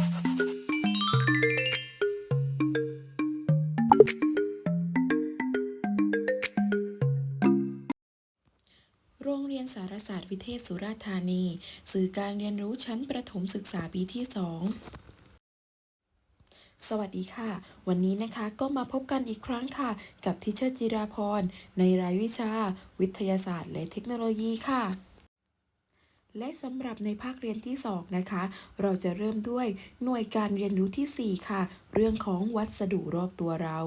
โรงเรียนสารศาสตร์วิเทศสุราษฎร์ธานี สื่อการเรียนรู้ชั้นประถมศึกษาปีที่ 2สวัสดีค่ะ วันนี้นะคะก็มาพบกันอีกครั้งค่ะ กับทิเชอร์จิราพรในรายวิชา วิทยาศาสตร์และเทคโนโลยีค่ะ และสำหรับในภาคเรียนที่ 2 นะคะ เราจะเริ่มด้วยหน่วยการเรียนรู้ทีสี่4 ค่ะ เรื่องของวัสดุรอบตัวเรา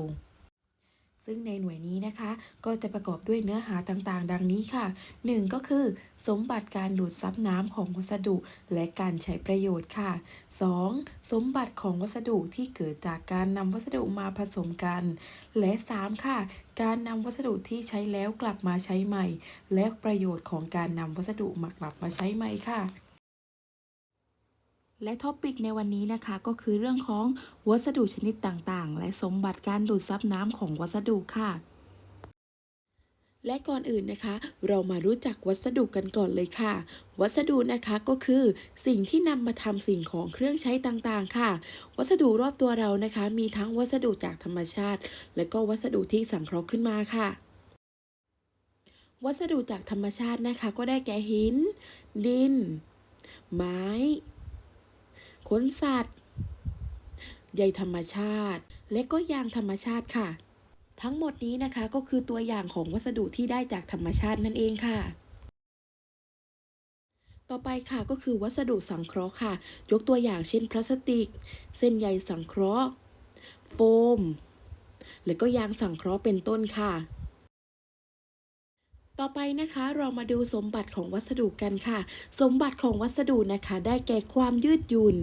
ซึ่งในหน่วยนี้นะคะ ก็จะประกอบด้วยเนื้อหาต่างๆ ดังนี้ค่ะ 1. ก็คือ สมบัติการดูดซับน้ำของวัสดุและการใช้ประโยชน์ค่ะ 2. สมบัติของวัสดุที่เกิดจากการนำวัสดุมาผสมกัน และ 3. ค่ะ การนำวัสดุที่ใช้แล้วกลับมาใช้ใหม่ และประโยชน์ของการนำวัสดุมากลับมาใช้ใหม่ค่ะ และท็อปิกในวันนี้นะคะก็คือเรื่องของวัสดุชนิดต่างๆ และสมบัติการดูดซับน้ำของวัสดุค่ะ และก่อนอื่นนะคะ เรามารู้จักวัสดุกันก่อนเลยค่ะ วัสดุนะคะก็คือสิ่งที่นำมาทำสิ่งของเครื่องใช้ต่างๆ ค่ะ วัสดุรอบตัวเรานะคะ มีทั้งวัสดุจากธรรมชาติ และก็วัสดุที่สังเคราะห์ขึ้นมาค่ะวัสดุจากธรรมชาตินะคะ ก็ได้แก่หิน ดิน ไม้ ขนสัตว์ ใยธรรมชาติ และก็ยางธรรมชาติค่ะ ทั้งหมดนี้นะคะก็คือตัวอย่างของวัสดุที่ได้จากธรรมชาตินั่นเองค่ะ ต่อไปค่ะก็คือวัสดุสังเคราะห์ค่ะ ยกตัวอย่างเช่นพลาสติก เส้นใยสังเคราะห์ โฟม และก็ยางสังเคราะห์เป็นต้นค่ะ ต่อไปนะคะเรามาดูสมบัติของวัสดุกันค่ะ สมบัติของวัสดุนะคะได้แก่ความยืดหยุ่น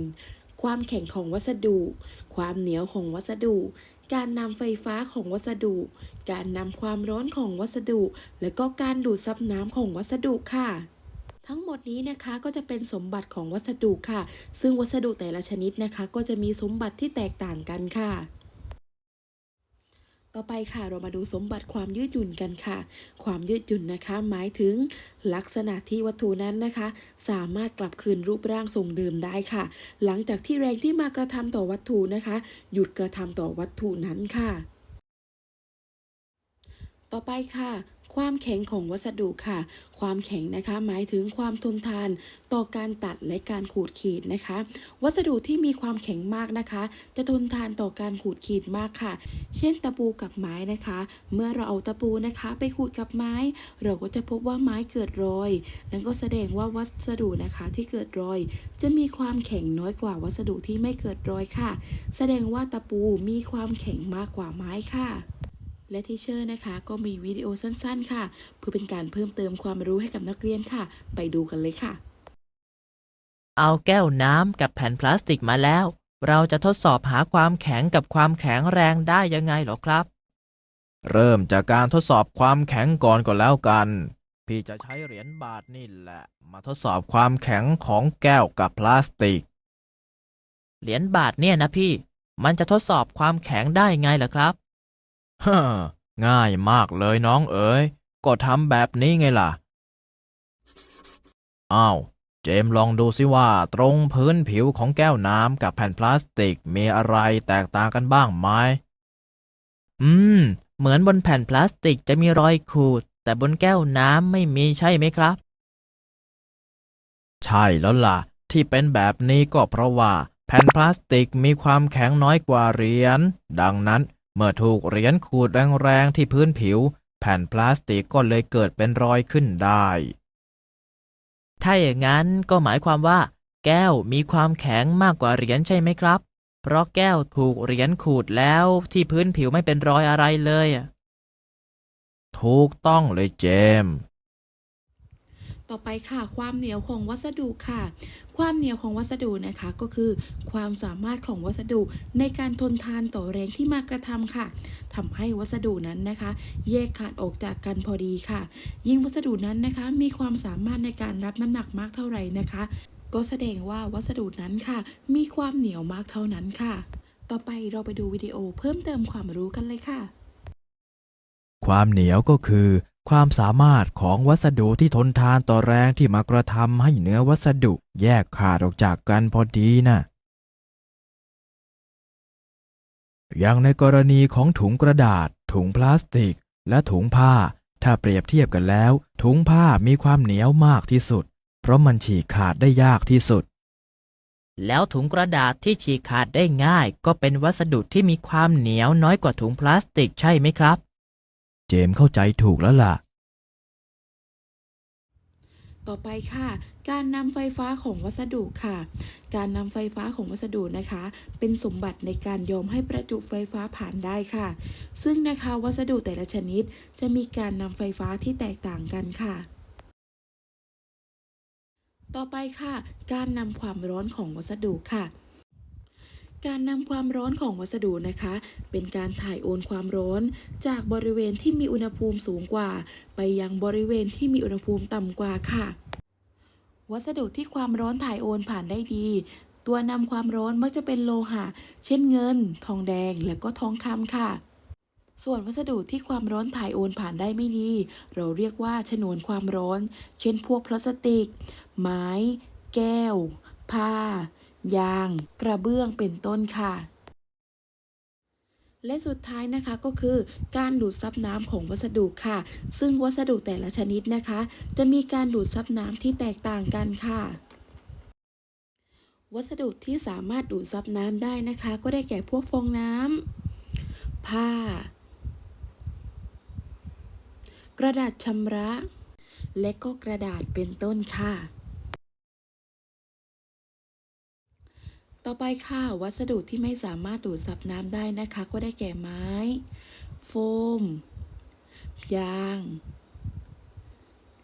ความแข็งของวัสดุ ความเหนียวของวัสดุ การนำไฟฟ้าของวัสดุ การนำความร้อนของวัสดุ และก็การดูดซับน้ำของวัสดุค่ะทั้งหมดนี้นะคะก็จะเป็นสมบัติของวัสดุค่ะ ซึ่งวัสดุแต่ละชนิดนะคะ ก็จะมีสมบัติที่แตกต่างกันค่ะ ต่อไปค่ะเรามาดูสมบัติความยืดหยุ่นกันค่ะ ความยืดหยุ่นนะคะ หมายถึงลักษณะที่วัตถุนั้นนะคะ สามารถกลับคืนรูปร่างทรงเดิมได้ค่ะ หลังจากที่แรงที่มากระทำต่อวัตถุนะคะ หยุดกระทำต่อวัตถุนั้นค่ะ ต่อไปค่ะ ความแข็งของวัสดุค่ะ ความแข็งนะคะ หมายถึงความทนทานต่อการตัดและการขูดขีดนะคะ วัสดุที่มีความแข็งมากนะคะ จะทนทานต่อการขูดขีดมากค่ะ เช่นตะปูกับไม้นะคะ เมื่อเราเอาตะปูนะคะ ไปขูดกับไม้ เราก็จะพบว่าไม้เกิดรอย นั่นก็แสดงว่าวัสดุนะคะที่เกิดรอย จะมีความแข็งน้อยกว่าวัสดุที่ไม่เกิดรอยค่ะ แสดงว่าตะปูมีความแข็งมากกว่าไม้ค่ะ และที่เชอร์นะคะก็มีวิดีโอสั้นๆ ค่ะ เพื่อเป็นการเพิ่มเติมความรู้ให้กับนักเรียนค่ะ ไปดูกันเลยค่ะ เอาแก้วน้ำกับแผ่นพลาสติกมาแล้ว เราจะทดสอบหาความแข็งกับความแข็งแรงได้ยังไงเหรอครับ เริ่มจากการทดสอบความแข็งก่อนก็แล้วกัน พี่จะใช้เหรียญบาทนี่แหละ มาทดสอบความแข็งของแก้วกับพลาสติก เหรียญบาทเนี่ยนะพี่ มันจะทดสอบความแข็งได้ไงล่ะครับ ฮ่าง่ายมากเลยน้องเอ๋ย ก็ทำแบบนี้ไงล่ะ อ้าว เจมลองดูสิว่าตรงพื้นผิวของแก้วน้ำกับแผ่นพลาสติกมีอะไรแตกต่างกันบ้างไหม อืม เหมือนบนแผ่นพลาสติกจะมีรอยขูด แต่บนแก้วน้ำไม่มีใช่ไหมครับ ใช่แล้วล่ะ ที่เป็นแบบนี้ก็เพราะว่า แผ่นพลาสติกมีความแข็งน้อยกว่าเหรียญ ดังนั้น เมื่อถูกเหรียญขูดแรงๆที่พื้นผิว แผ่นพลาสติกก็เลยเกิดเป็นรอยขึ้นได้ ถ้าอย่างนั้นก็หมายความว่า แก้วมีความแข็งมากกว่าเหรียญใช่ไหมครับ เพราะแก้วถูกเหรียญขูดแล้วที่พื้นผิวไม่เป็นรอยอะไรเลย ถูกต้องเลยเจมส์ ต่อไปค่ะ ความเหนียวของวัสดุค่ะ ความเหนียวของวัสดุนะคะก็คือ ความสามารถของวัสดุในการทนทานต่อแรงที่มากระทำค่ะทำให้วัสดุนั้นนะคะ แยกขาดออกจากกันพอดีค่ะ ยิ่งวัสดุนั้นนะคะ มีความสามารถในการรับน้ำหนักมากเท่าไหร่นะคะ ก็แสดงว่าวัสดุนั้นค่ะ มีความเหนียวมากเท่านั้นค่ะ ต่อไปเราไปดูวิดีโอเพิ่มเติมความรู้กันเลยค่ะ ความเหนียวก็คือ ความสามารถของวัสดุที่ทนทานต่อแรงที่มากระทำให้เนื้อวัสดุแยกขาดออกจากกันพอดีน่ะอย่างในกรณีของถุงกระดาษ ถุงพลาสติก และถุงผ้า ถ้าเปรียบเทียบกันแล้ว ถุงผ้ามีความเหนียวมากที่สุด เพราะมันฉีกขาดได้ยากที่สุด แล้วถุงกระดาษที่ฉีกขาดได้ง่าย ก็เป็นวัสดุที่มีความเหนียวน้อยกว่าถุงพลาสติกใช่ไหมครับ เจมเข้าใจถูกแล้วล่ะ ต่อไปค่ะ การนำไฟฟ้าของวัสดุค่ะ การนำไฟฟ้าของวัสดุนะคะ เป็นสมบัติในการยอมให้ประจุไฟฟ้าผ่านได้ค่ะ ซึ่งนะคะวัสดุแต่ละชนิดจะมีการนำไฟฟ้าที่แตกต่างกันค่ะต่อไปค่ะ การนำความร้อนของวัสดุค่ะ การนำความร้อนของวัสดุนะคะ เป็นการถ่ายโอนความร้อน จากบริเวณที่มีอุณหภูมิสูงกว่า ไปยังบริเวณที่มีอุณหภูมิต่ำกว่าค่ะ วัสดุที่ความร้อนถ่ายโอนผ่านได้ดี ตัวนำความร้อนมักจะเป็นโลหะ เช่นเงิน ทองแดง และก็ทองคำค่ะ ส่วนวัสดุที่ความร้อนถ่ายโอนผ่านได้ไม่ดี เราเรียกว่าชนวนความร้อน เช่น พวกพลาสติก ไม้ แก้ว ผ้า ยาง กระเบื้องเป็นต้นค่ะ และสุดท้ายนะคะก็คือการดูดซับน้ำของวัสดุค่ะ ซึ่งวัสดุแต่ละชนิดนะคะ จะมีการดูดซับน้ำที่แตกต่างกันค่ะวัสดุที่สามารถดูดซับน้ำได้นะคะ ก็ได้แก่พวกฟองน้ำผ้า กระดาษชำระ และก็กระดาษเป็นต้นค่ะ ต่อไปค่ะ วัสดุที่ไม่สามารถดูดซับน้ำได้นะคะ ก็ได้แก่ไม้ โฟม ยาง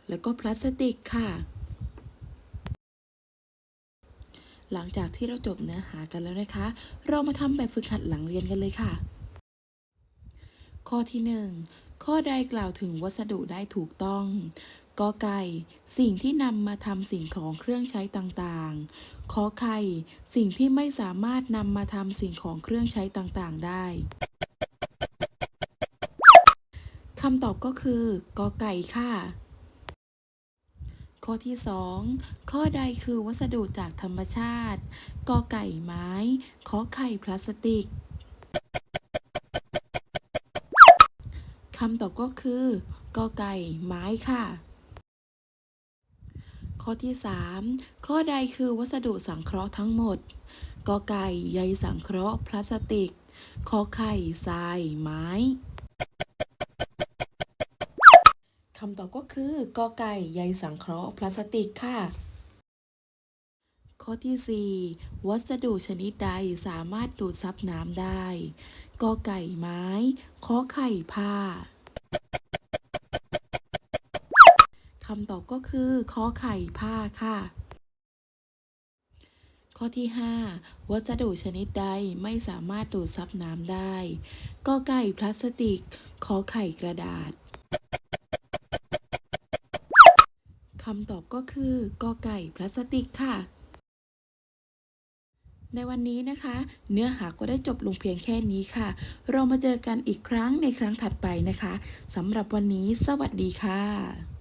แล้วก็พลาสติกค่ะ หลังจากที่เราจบเนื้อหากันแล้วนะคะ เรามาทำแบบฝึกหัดหลังเรียนกันเลยค่ะ ข้อที่ 1 ข้อใดกล่าวถึงวัสดุได้ถูกต้อง กอไก่ สิ่งที่นำมาทำสิ่งของเครื่องใช้ต่างๆ ขอไข่ สิ่งที่ไม่สามารถนำมาทำสิ่งของเครื่องใช้ต่างๆ ได้คำตอบก็คือกอไก่ค่ะ ข้อที่ 2 ข้อใดคือวัสดุจากธรรมชาติ กอไก่ไม้ ขอไข่พลาสติกคำตอบก็คือกอไก่ไม้ค่ะ ข้อที่ 3 ข้อใดคือวัสดุสังเคราะห์ทั้งหมดกอไก่ใยสังเคราะห์พลาสติกขอไข่ทราย ไม้คำตอบก็คือกอไก่ใยสังเคราะห์พลาสติกค่ะ ข้อที่ 4 วัสดุชนิดใดสามารถดูดซับน้ำได้กอไก่ไม้ขอไข่ผ้า คำตอบก็คือขอไข่ผ้าค่ะ ข้อที่ 5 วัสดุชนิดใดไม่สามารถดูดซับน้ำได้กอไก่พลาสติก ขอไข่กระดาษคำตอบก็คือกอไก่พลาสติกค่ะ ในวันนี้นะคะ เนื้อหาก็ได้จบลงเพียงแค่นี้ค่ะ เรามาเจอกันอีกครั้งในครั้งถัดไปนะคะสำหรับวันนี้ สวัสดีค่ะ